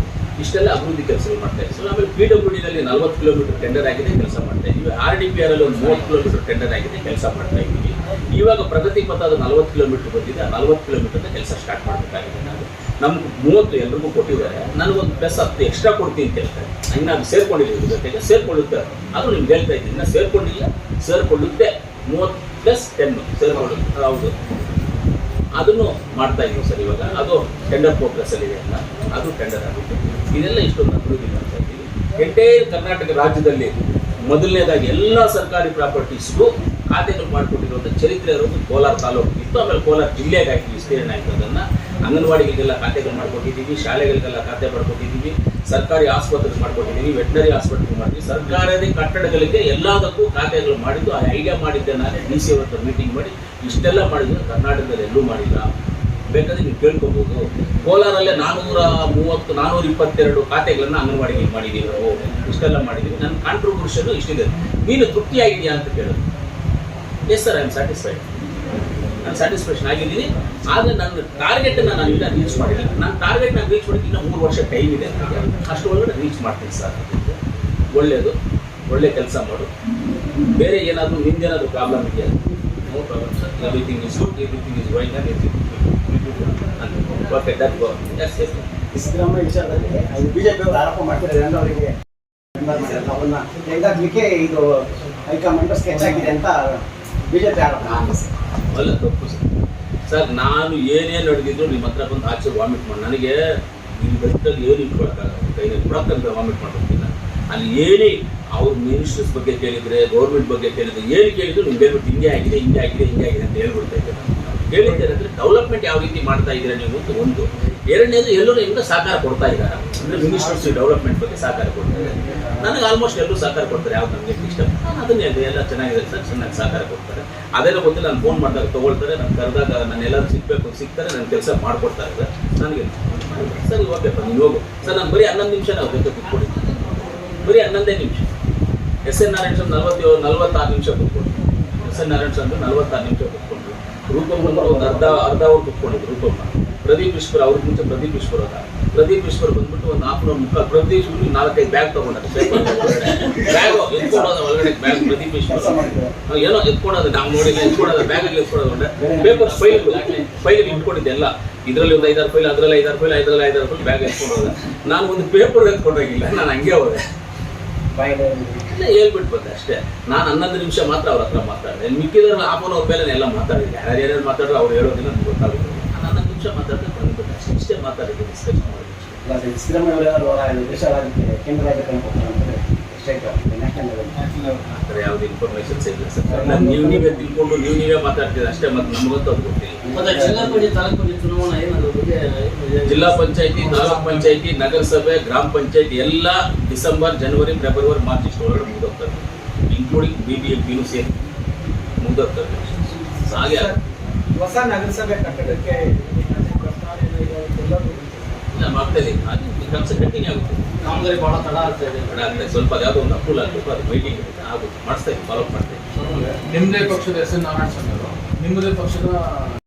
Speaker 1: ಇಷ್ಟೆಲ್ಲ ಅಭಿವೃದ್ಧಿ ಕೆಲಸಗಳು ಮಾಡ್ತಾ ಇದ್ದೀವಿ. ಸರ್, ಆಮೇಲೆ ಪಿ ಡಬ್ಲ್ಯೂ ಡಿನಲ್ಲಿ ನಲ್ವತ್ತು ಕಿಲೋಮೀಟರ್ ಟೆಂಡರ್ ಆಗಿದೆ, ಕೆಲಸ ಮಾಡ್ತಾ ಇದ್ದೀವಿ. ಆರ್ ಡಿ ಪಿ ಆರ್ ಅಲ್ಲಿ ಒಂದು ಮೂವತ್ತು ಕಿಲೋಮೀಟರ್ ಟೆಂಡರ್ ಆಗಿದೆ, ಕೆಲಸ ಮಾಡ್ತಾ ಇದ್ದೀವಿ. ಇವಾಗ ಪ್ರಗತಿ ಪಥ ಅದು ನಲವತ್ತು ಕಿಲೋಮೀಟರ್ ಬಂದಿದೆ. ಆ ನಲವತ್ತು ಕಿಲೋಮೀಟರ್ ಕೆಲಸ ಸ್ಟಾರ್ಟ್ ಮಾಡಬೇಕಾಗಿದೆ. ನಮ್ಗೆ ಮೂವತ್ತು ಎಲ್ರಿಗೂ ಕೊಟ್ಟಿದ್ದಾರೆ. ನನಗೊಂದು ಪ್ಲಸ್ ಹತ್ತು ಎಕ್ಸ್ಟ್ರಾ ಕೊಡ್ತೀನಿ ಅಂತ ಹೇಳ್ತಾರೆ. ಹಂಗೆ ನಾನು ಸೇರ್ಕೊಂಡಿಲ್ಲ ಇದ್ರ ಜೊತೆಗೆ ಸೇರ್ಕೊಳ್ಳುತ್ತೆ. ಅದು ನಿಮ್ಗೆ ಹೇಳ್ತಾ ಇದ್ದೀನಿ. ನಾನು ಸೇರ್ಕೊಂಡಿಲ್ಲ, ಸೇರ್ಕೊಳ್ಳುತ್ತೆ. ಮೂವತ್ತು ಪ್ಲಸ್ ಟೆನ್ ಸೇರ್ಕೊಳ್ಳುತ್ತೆ. ಹೌದು. ಅದನ್ನು ಮಾಡ್ತಾ ಇದ್ದೀವಿ ಸರ್ ಇವಾಗ. ಅದು ಟೆಂಡರ್ ಪ್ರೋಗ್ರೆಸ್ಸಲ್ಲಿ ಇದೆ ಅಂತ. ಅದು ಟೆಂಡರ್ ಆಗುತ್ತೆ. ಇದೆಲ್ಲ ಇಷ್ಟೊಂದು ಅಭಿವೃದ್ಧಿ ಮಾಡ್ತಾ ಇದ್ದೀವಿ. ಎಂಟೈರ್ ಕರ್ನಾಟಕ ರಾಜ್ಯದಲ್ಲಿ ಮೊದಲನೇದಾಗಿ ಎಲ್ಲ ಸರ್ಕಾರಿ ಪ್ರಾಪರ್ಟೀಸ್ಗೂ ಖಾತೆಗಳು ಮಾಡಿಕೊಟ್ಟಿರುವಂಥ ಚರಿತ್ರೆ ಇರೋದು ಕೋಲಾರ ತಾಲೂಕು ಇತ್ತು ಆಮೇಲೆ ಕೋಲಾರ ಜಿಲ್ಲೆಗೆ ಹಾಕಿ ವಿಸ್ತೀರ್ಣ ಆಯಿತು ಅದನ್ನು. ಅಂಗನವಾಡಿಗಳಿಗೆಲ್ಲ ಖಾತೆಗಳು ಮಾಡ್ಕೊಟ್ಟಿದ್ದೀವಿ, ಶಾಲೆಗಳಿಗೆಲ್ಲ ಖಾತೆ ಮಾಡ್ಕೊಟ್ಟಿದ್ದೀವಿ, ಸರ್ಕಾರಿ ಆಸ್ಪತ್ರೆಗೆ ಮಾಡ್ಕೊಟ್ಟಿದ್ದೀವಿ, ವೆಟ್ನರಿ ಆಸ್ಪತ್ರೆಗೆ ಮಾಡಿದ್ವಿ ಸರ್ಕಾರದ ಕಟ್ಟಡಗಳಿಗೆ ಎಲ್ಲದಕ್ಕೂ ಖಾತೆಗಳು ಮಾಡಿದ್ದು, ಆ ಐಡಿಯಾ ಮಾಡಿದ್ದೆ ನಾನೇ ಡಿ ಸಿ ಅವ್ರ ಮೀಟಿಂಗ್ ಮಾಡಿ, ಇಷ್ಟೆಲ್ಲ ಮಾಡಿದ್ರು. ಕರ್ನಾಟಕದಲ್ಲಿ ಎಲ್ಲೂ ಮಾಡಿಲ್ಲ. ಬೇಕಾದ್ರೆ ನೀವು ಕೇಳ್ಕೊಬೋದು. ಕೋಲಾರಲ್ಲೇ ನಾನ್ನೂರ ಮೂವತ್ತು ನಾನ್ನೂರ ಇಪ್ಪತ್ತೆರಡು ಖಾತೆಗಳನ್ನು ಅಂಗನವಾಡಿಗೆ ಮಾಡಿದ್ದೀವಿ ನಾವು ಇಷ್ಟೆಲ್ಲ ಮಾಡಿದ್ದೀವಿ. ನನ್ನ ಕಾಂಟ್ರಿಬ್ಯೂಷನ್ ಇಷ್ಟಿದೆ. ನೀನು ತೃಪ್ತಿಯಾಗಿದೆಯಾ ಅಂತ ಕೇಳೋದು yes sir I am satisfied ನಾನು ಸ್ಯಾಟಿಸ್ಫ್ಯಾಕ್ಷನ್ ಆಗಿದ್ದೀನಿ. ಆದರೆ ನನ್ನ ಟಾರ್ಗೆಟನ್ನು ನಾನು ಈಗ ರೀಚ್ ಮಾಡಿಲ್ಲ. ನನ್ನ ಟಾರ್ಗೆಟ್ ನಾನು ರೀಚ್ ಮಾಡೋಕ್ಕೆ ಇನ್ನೂ ಮೂರು ವರ್ಷ ಟೈಮ್ ಇದೆ ಅಷ್ಟು ಒಳಗಡೆ ರೀಚ್ ಮಾಡ್ತೀನಿ ಸರ್. ಒಳ್ಳೆಯದು ಒಳ್ಳೆ ಕೆಲಸ ಮಾಡು. ಬೇರೆ ಏನಾದರೂ ನಿಂದೇನಾದರೂ ಪ್ರಾಬ್ಲಮ್ ಇದೆಯಾ? No problem sir everything is good everything is fine okay everything goes yes
Speaker 2: Siddaramaiah ವಿಚಾರದಲ್ಲಿ ಅದು ಬಿಜೆಪಿ ಅವರು ಆರೋಪ ಮಾಡ್ತಾರೆ ಅಂದ್ರೆ ಅವರಿಗೆ ಅವನ್ನ ತೆಗೆದಾಕ್ಲಿಕ್ಕೆ ಇದು ಹೈಕಮಾಂಡ್ ಸ್ಕೆಚ್ ಆಗಿದೆ ಅಂತ ಬಿಜೆಪಿ ಆರೋಪ
Speaker 1: ಅಲ್ಲ ತಪ್ಪು ಸರ್. ಸರ್, ನಾನು ಏನೇನು ನಡೆದಿದ್ರು ನಿಮ್ಮ ಹತ್ರ ಬಂದು ಆಚೆ ವಾಮಿಟ್ ಮಾಡಿ ನನಗೆ ನಿಮ್ಮ ಬೆಟ್ಟಲ್ಲಿ ಏನು ಇಟ್ಕೊಳಕ್ಕಾಗಲ್ಲ. ಕೈಯಲ್ಲಿ ಕೊಡಕ್ಕಂತ ವಾಮಿಟ್ ಮಾಡ್ಬಿಡ್ತೀನಿ ಅಲ್ಲಿ ಏನೇ ಅವ್ರ ಮಿನಿಸ್ಟರ್ಸ್ ಬಗ್ಗೆ ಕೇಳಿದ್ರೆ ಗೌರ್ಮೆಂಟ್ ಬಗ್ಗೆ ಕೇಳಿದ್ರೆ, ಏನು ಕೇಳಿದ್ರು ನಿಮ್ಗೆ ಹೇಳ್ಬಿಟ್ಟು ಹಿಂಗೆ ಆಗಿದೆ ಹಿಂಗೆ ಆಗಿದೆ ಹಿಂಗೆ ಆಗಿದೆ ಅಂತ ಹೇಳ್ಬಿಡ್ತಾ ಇದ್ದೆ ನಾನು ಹೇಳಿದ್ದೇನೆ ಅಂದರೆ ಡೆವಲಪ್ಮೆಂಟ್ ಯಾವ ರೀತಿ ಮಾಡ್ತಾ ಇದ್ದೀರಾ ನೀವು ಅಂತ ಒಂದು. ಎರಡನೇದು ಎಲ್ಲರೂ ನಿಮ್ಗೆ ಸಹಕಾರ ಕೊಡ್ತಾ ಇದ್ದಾರೆ. ಅಂದರೆ ಮಿನಿಸ್ಟರ್ಸ್ ಡೆವಲಪ್ಮೆಂಟ್ ಬಗ್ಗೆ ಸಹಕಾರ ಕೊಡ್ತಾರೆ ಇದ್ದಾರೆ. ನನಗೆ ಆಲ್ಮೋಸ್ಟ್ ಎಲ್ಲರೂ ಸಹಕಾರ ಕೊಡ್ತಾರೆ ಯಾವ್ದು ನನಗೆ ಇಷ್ಟ. ನಾನು ಅದನ್ನೇ ಹೇಳಿದೆ, ಎಲ್ಲ ಚೆನ್ನಾಗಿದೆ ಸರ್ ಚೆನ್ನಾಗಿ ಸಹಕಾರ ಕೊಡ್ತಾರೆ. ಅದೆಲ್ಲ ಗೊತ್ತಿಲ್ಲ ನಾನು ಫೋನ್ ಮಾಡಿದಾಗ ತೊಗೊಳ್ತಾರೆ ನಾನು ಕರೆದಾಗ ನಾನು ಎಲ್ಲರೂ ಸಿಗ್ಬೇಕು ಸಿಗ್ತಾರೆ ನನ್ನ ಕೆಲಸ ಮಾಡ್ಕೊಡ್ತಾರೆ ಸರ್ ನನಗೆ ಸರ್ ಓಕೆಪ್ಪ ನೀವು ಹೋಗು. ಸರ್ ನಾನು ಬರೀ ಹನ್ನೊಂದು ನಿಮಿಷ ನಾವು ಜೊತೆ ಕೂತ್ಕೊಂಡಿದ್ದೀನಿ ಬರೀ ಹನ್ನೊಂದೇ ನಿಮಿಷ. ಎಸ್ ಎನ್ ನಾರಾಯಣ ಸ್ವಾಮಿ ನಲವತ್ತೇಳು ನಲವತ್ತಾರು ನಿಮಿಷ ಕೂತ್ಕೊಂಡು ಎಸ್ ಎನ್ ನಾರಾಯಣ ಸ್ವಾಮಿ ನಲವತ್ತಾರು ನಿಮಿಷ ಕೂತ್ಕೊಂಡ್ರು ರೂಪಮ್ಮ ಒಂದು ಅರ್ಧ ಅರ್ಧ ಅವ್ರು ಕುತ್ಕೊಂಡಿದ್ರು ರೂಪಮ್ಮ ಪ್ರದೀಪ್ ಈಶ್ವರ್ ಅವ್ರ ಮುಂಚೆ ಪ್ರದೀಪ್ ಈಶ್ವರ್ ಅದ. ಪ್ರದೀಪ್ ಈಶ್ವರ್ ಬಂದ್ಬಿಟ್ಟು ಒಂದು ನಾಲ್ಕುನೂರು ಮುಖ ಪ್ರದೀಪ್ ಈಶ್ವರ್ ನಾಲ್ಕೈದು ಬ್ಯಾಗ್ ತಗೊಂಡಾರೆ. ಬ್ಯಾಗ್ ಎತ್ಕೊಂಡೋದ ಒಳಗಡೆ ಬ್ಯಾಗ್ ಪ್ರದೀಪ್ ಈಶ್ವರ್. ಏನೋ ಎತ್ಕೊಳೋದು ನಾವು ನೋಡಿಲ್ಲ ಎತ್ಕೊಳೋದು ಬ್ಯಾಗಲ್ಲಿ ಎತ್ಕೊಳೋದು ಪೇಪರ್ ಫೈಲ್ ಫೈಲ್ ಇಟ್ಕೊಂಡಿದ್ದೆ ಎಲ್ಲ. ಇದರಲ್ಲಿ ಒಂದು ಐದಾರು ಫೈಲ್ ಅದರಲ್ಲಿ ಐದಾರು ಫೈಲ್ ಐದರಲ್ಲಿ ಐದಾರು ಫೈಲ್ ಬ್ಯಾಗ್ ಎತ್ಕೊಂಡು ನಾನು ಒಂದು ಪೇಪರ್ ಎತ್ಕೊಂಡೋಗಿಲ್ಲ ನಾನು ಹಂಗೆ ಹೋದೆ.
Speaker 2: ಬಾಯಿಗೆ
Speaker 1: ಹೇಳ್ಬಿಟ್ಟು ಬಂದೆ ಅಷ್ಟೇ. ನಾನು ಹನ್ನೊಂದು ನಿಮಿಷ ಮಾತ್ರ ಅವ್ರ ಹತ್ರ ಮಾತಾಡಿದೆ. ಮಿಕ್ಕಿದ್ರೆ ಹಾಫ್ ಅವ್ರ ಮೇಲೆ ಎಲ್ಲ ಮಾತಾಡಿದ್ದೆ. ಯಾರು ಯಾರ್ಯಾರು ಮಾತಾಡಿದ್ರು ಅವ್ರು ಹೇಳೋದಿಲ್ಲ ನನಗೆ ಗೊತ್ತಾಗುತ್ತೆ ನಾನು ಹನ್ನೊಂದು ನಿಮಿಷ ಮಾತಾಡಿದ್ರೆ ಬಂದ್ಬಿಟ್ಟು. ಅಷ್ಟೇ ಇಷ್ಟೇ ಮಾತಾಡಿದ್ದೆ ಡಿಸ್ಕಸ್ ಮಾಡಿದ್ದೆ
Speaker 2: ಇಲ್ಲ ಸರ್,
Speaker 1: ಯಾವ್ದು ಇಲ್ಲ ನೀವು ನೀವೇ ತಿಳ್ಕೊಂಡು ನೀವು ನೀವೇ ಮಾತಾಡ್ತೀರ ಅಷ್ಟೇ ಮತ್ತೆ ನಮಗಂತೂ ಅದು ಗೊತ್ತಿಲ್ಲ
Speaker 8: ಜಿಲ್ಲಾ ಪಂಚಾಯತಿ ತಾಲೂಕ್ ಪಂಚಾಯತಿ
Speaker 1: ನಗರಸಭೆ ಗ್ರಾಮ ಪಂಚಾಯತಿ ಎಲ್ಲ ಡಿಸೆಂಬರ್ ಜನವರಿ ಫೆಬ್ರವರಿ ಮಾರ್ಚ್ ಇಷ್ಟು ಒಳಗಡೆ ಮುಗಿದೋಗ್ತದೆ ಇನ್ಕ್ಲೂಡಿಂಗ್ ಬಿ ಬಿ ಎಂ ಪಿನೂ ಸೇರಿ ಮುಂದೋಗ್ತದೆ ಹಾಗೆ
Speaker 5: ಹೊಸ ನಗರಸಭೆ ಕಟ್ಟಡಕ್ಕೆ
Speaker 1: ಇಲ್ಲ ಮಾಡ್ತಾ ಇದೀವಿ ಅದು ಕೆಲಸ ಕಂಟಿನ್ಯೂ ಆಗುತ್ತೆ.
Speaker 8: ಕಾಮಗಾರಿ ಬಹಳ ತಡ ಆಗ್ತಾ ಇದೆ.
Speaker 1: ಕಡೆ ಆಗ್ತದೆ ಸ್ವಲ್ಪ ಯಾವುದೋ ಒಂದು ಅನುಕೂಲ ಆಗಬೇಕು. ಅದು ಮೀಟಿಂಗ್ ಆಗುತ್ತೆ. ಮಾಡಿಸ್ತಾ ಇದ್ದೀವಿ ಫಾಲೋ ಮಾಡ್ತಾ ಇದ್ದೀವಿ
Speaker 3: ನಿಮ್ಮದೇ ಪಕ್ಷದ ಹೆಸರು ಎನ್ ನಾರಾಯಣ ಸ್ವಾಮಿ ಅವರು. ನಿಮ್ಮದೇ ಪಕ್ಷದ